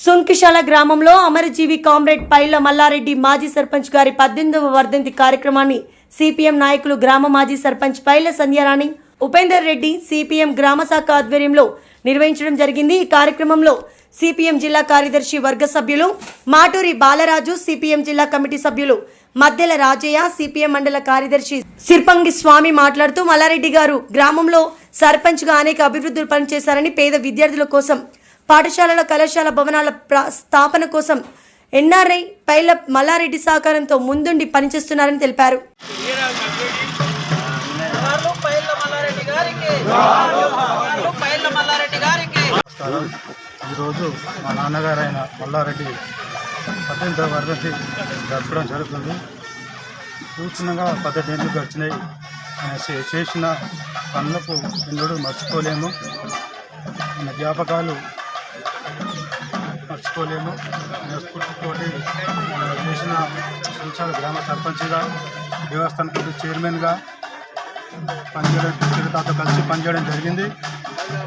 సుంకిశాల గ్రామంలో అమరజీవి కామ్రేడ్ పైల మల్లారెడ్డి మాజీ సర్పంచ్ గారి పద్దెనిమిదవ వర్ధంతి కార్యక్రమాన్ని సిపిఎం నాయకులు గ్రామ మాజీ సర్పంచ్ పైల సంధ్యారాణి ఉపేందర్ రెడ్డి సిపిఎం గ్రామ శాఖ ఆధ్వర్యంలో నిర్వహించడం జరిగింది. ఈ కార్యక్రమంలో సిపిఎం జిల్లా కార్యదర్శి వర్గ సభ్యులు మాటూరి బాలరాజు సిపిఎం జిల్లా కమిటీ సభ్యులు మద్దెల రాజయ్య సిపిఎం మండల కార్యదర్శి సిర్పంగి స్వామి మాట్లాడుతూ మల్లారెడ్డి గారు గ్రామంలో సర్పంచ్గా అనేక అభివృద్ధులు పనిచేశారని పేద విద్యార్థుల కోసం పాఠశాలల కళాశాల భవనాల స్థాపన కోసం ఎన్ఆర్ఐ పైల మల్లారెడ్డి సహకారంతో ముందుండి పనిచేస్తున్నారని తెలిపారు. ఈరోజు మా నాన్నగారు అయిన మల్లారెడ్డి పద్దెనిమిదవ వర్ధంతి జరపడం జరుగుతుంది. సూచనగా పద్దెనిమిది ఏళ్ళు గడిచినాయి. చేసిన పనులకు ఎన్నడూ మర్చిపోలేము. జ్ఞాపకాలు మర్చిపోలేము స్ఫూర్తితోటి చేసిన సంవత్సరాల గ్రామ సర్పంచ్గా దేవస్థాన కమిటీ చైర్మన్గా పనిచేయడం చిరుతాతో కలిసి పనిచేయడం జరిగింది.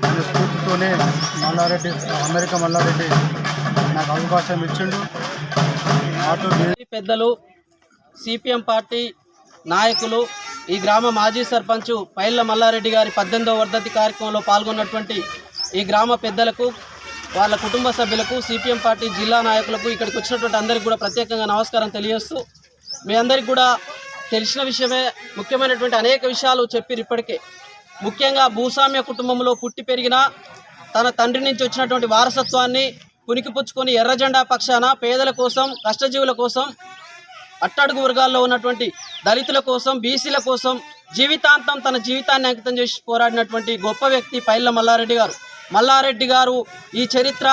ఆయన స్ఫూర్తితోనే మల్లారెడ్డి అమెరికా మల్లారెడ్డి నాకు అవకాశం ఇచ్చిండు. ఆటో పెద్దలు సిపిఎం పార్టీ నాయకులు ఈ గ్రామ మాజీ సర్పంచ్ పైళ్ళ మల్లారెడ్డి గారి పద్దెనిమిదవ వర్ధంతి కార్యక్రమంలో పాల్గొన్నటువంటి ఈ గ్రామ పెద్దలకు వాళ్ళ కుటుంబ సభ్యులకు సిపిఎం పార్టీ జిల్లా నాయకులకు ఇక్కడికి వచ్చినటువంటి అందరికీ కూడా ప్రత్యేకంగా నమస్కారం తెలియజేస్తూ మీ అందరికీ కూడా తెలిసిన విషయమే ముఖ్యమైనటువంటి అనేక విషయాలు చెప్పిరు ఇప్పటికే. ముఖ్యంగా భూస్వామ్య కుటుంబంలో పుట్టి పెరిగిన తన తండ్రి నుంచి వచ్చినటువంటి వారసత్వాన్ని పునికిపుచ్చుకొని ఎర్రజెండా పక్షాన పేదల కోసం కష్టజీవుల కోసం అట్టడుగు వర్గాల్లో ఉన్నటువంటి దళితుల కోసం బీసీల కోసం జీవితాంతం తన జీవితాన్ని అంకితం చేసి పోరాడినటువంటి గొప్ప వ్యక్తి పైళ్ళ మల్లారెడ్డి గారు. మల్లారెడ్డి గారు ఈ చరిత్ర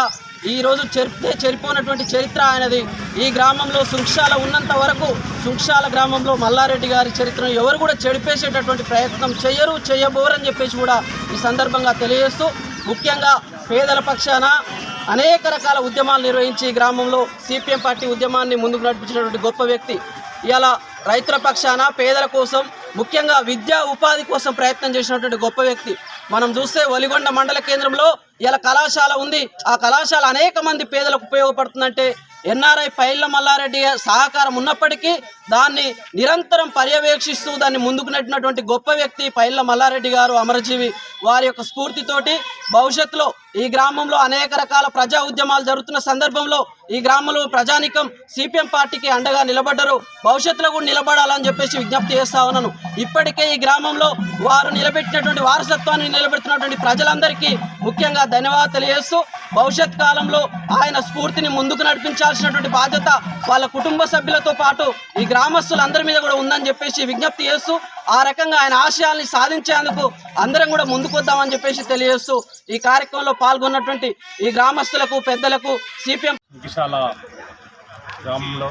ఈరోజు చెరిపితే చెరిపోయినటువంటి చరిత్ర ఆయనది. ఈ గ్రామంలో సుంక్షాల ఉన్నంత వరకు సుంక్షాల గ్రామంలో మల్లారెడ్డి గారి చరిత్రను ఎవరు కూడా చెడిపేసేటటువంటి ప్రయత్నం చేయరు చేయబోరని చెప్పేసి కూడా ఈ సందర్భంగా తెలియజేస్తూ ముఖ్యంగా పేదల పక్షాన అనేక రకాల ఉద్యమాలు నిర్వహించి ఈ గ్రామంలో సిపిఎం పార్టీ ఉద్యమాన్ని ముందుకు నడిపించినటువంటి గొప్ప వ్యక్తి. ఇలా రైతుల పక్షాన పేదల కోసం ముఖ్యంగా విద్యా ఉపాధి కోసం ప్రయత్నం చేసినటువంటి గొప్ప వ్యక్తి. మనం చూస్తే ఒలిగొండ మండల కేంద్రంలో ఇలా కళాశాల ఉంది. ఆ కళాశాల అనేక మంది పేదలకు ఉపయోగపడుతుందంటే ఎన్ఆర్ఐ పైళ్ళ మల్లారెడ్డి సహకారం ఉన్నప్పటికీ దాన్ని నిరంతరం పర్యవేక్షిస్తూ దాన్ని ముందుకు నెట్టినటువంటి గొప్ప వ్యక్తి పైళ్ళ మల్లారెడ్డి గారు అమరజీవి వారి యొక్క స్ఫూర్తితోటి భవిష్యత్తులో ఈ గ్రామంలో అనేక రకాల ప్రజా ఉద్యమాలు జరుగుతున్న సందర్భంలో ఈ గ్రామంలో ప్రజానికం సిపిఎం పార్టీకి అండగా నిలబడ్డరు. భవిష్యత్తులో కూడా నిలబడాలని చెప్పేసి విజ్ఞప్తి చేస్తా ఉన్నాను. ఇప్పటికే ఈ గ్రామంలో వారు నిలబెట్టినటువంటి వారసత్వాన్ని నిలబెడుతున్నటువంటి ప్రజలందరికీ ముఖ్యంగా ధన్యవాదాలు తెలియజేస్తూ భవిష్యత్ కాలంలో ఆయన స్ఫూర్తిని ముందుకు నడిపించాల్సినటువంటి బాధ్యత వాళ్ళ కుటుంబ సభ్యులతో పాటు ఈ గ్రామస్తులందరి మీద కూడా ఉందని చెప్పేసి విజ్ఞప్తి చేస్తూ ఆ రకంగా ఆయన ఆశయాల్ని సాధించేందుకు అందరం కూడా ముందుకు వద్దామని చెప్పేసి తెలియజేస్తూ ఈ కార్యక్రమంలో పాల్గొన్నటువంటి ఈ గ్రామస్తులకు పెద్దలకు సిపిఎం ఇంకిశాల గ్రామంలో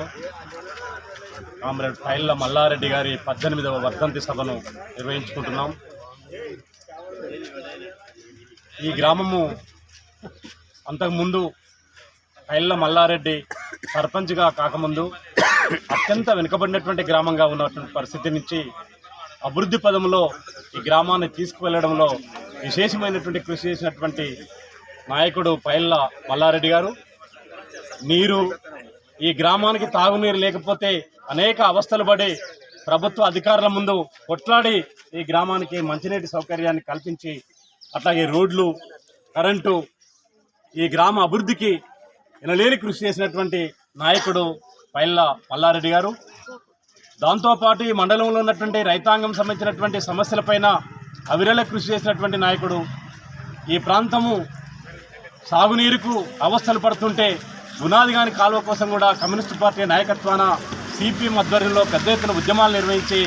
కామ్రేడ్ పైల్ల మల్లారెడ్డి గారి పద్దెనిమిదవ వర్ధంతి సభను నిర్వహించుకుంటున్నాం. ఈ గ్రామము అంతకుముందు పైల్ల మల్లారెడ్డి సర్పంచ్గా కాకముందు అత్యంత వెనుకబడినటువంటి గ్రామంగా ఉన్నటువంటి పరిస్థితి నుంచి అభివృద్ధి పదంలో ఈ గ్రామాన్ని తీసుకువెళ్ళడంలో విశేషమైనటువంటి కృషి చేసినటువంటి నాయకుడు పైళ్ళ మల్లారెడ్డి గారు. నీరు ఈ గ్రామానికి తాగునీరు లేకపోతే అనేక అవస్థలు పడి ప్రభుత్వ అధికారుల ముందు కొట్లాడి ఈ గ్రామానికి మంచినీటి సౌకర్యాన్ని కల్పించి అట్లాగే రోడ్లు కరెంటు ఈ గ్రామ అభివృద్ధికి ఎనలేని కృషి చేసినటువంటి నాయకుడు పైళ్ళ మల్లారెడ్డి గారు. దాంతోపాటు ఈ మండలంలో ఉన్నటువంటి రైతాంగం సంబంధించినటువంటి సమస్యలపైన అవిరల కృషి చేసినటువంటి నాయకుడు. ఈ ప్రాంతము సాగునీరుకు అవస్థలు పడుతుంటే గునాది కాని కాలువ కోసం కూడా కమ్యూనిస్టు పార్టీ నాయకత్వాన సిపిఎం ఆధ్వర్యంలో పెద్ద ఎత్తున ఉద్యమాలు నిర్వహించి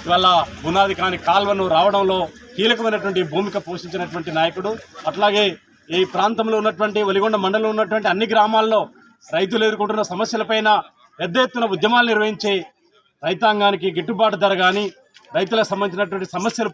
ఇవాళ పునాది కాని కాలువను రావడంలో కీలకమైనటువంటి భూమిక పోషించినటువంటి నాయకుడు. అట్లాగే ఈ ప్రాంతంలో ఉన్నటువంటి ఒలిగొండ మండలంలో ఉన్నటువంటి అన్ని గ్రామాల్లో రైతులు ఎదుర్కొంటున్న సమస్యలపైన పెద్ద ఎత్తున ఉద్యమాలు నిర్వహించి రైతాంగానికి గిట్టుబాటు ధర కానీ రైతులకు సంబంధించినటువంటి సమస్యలు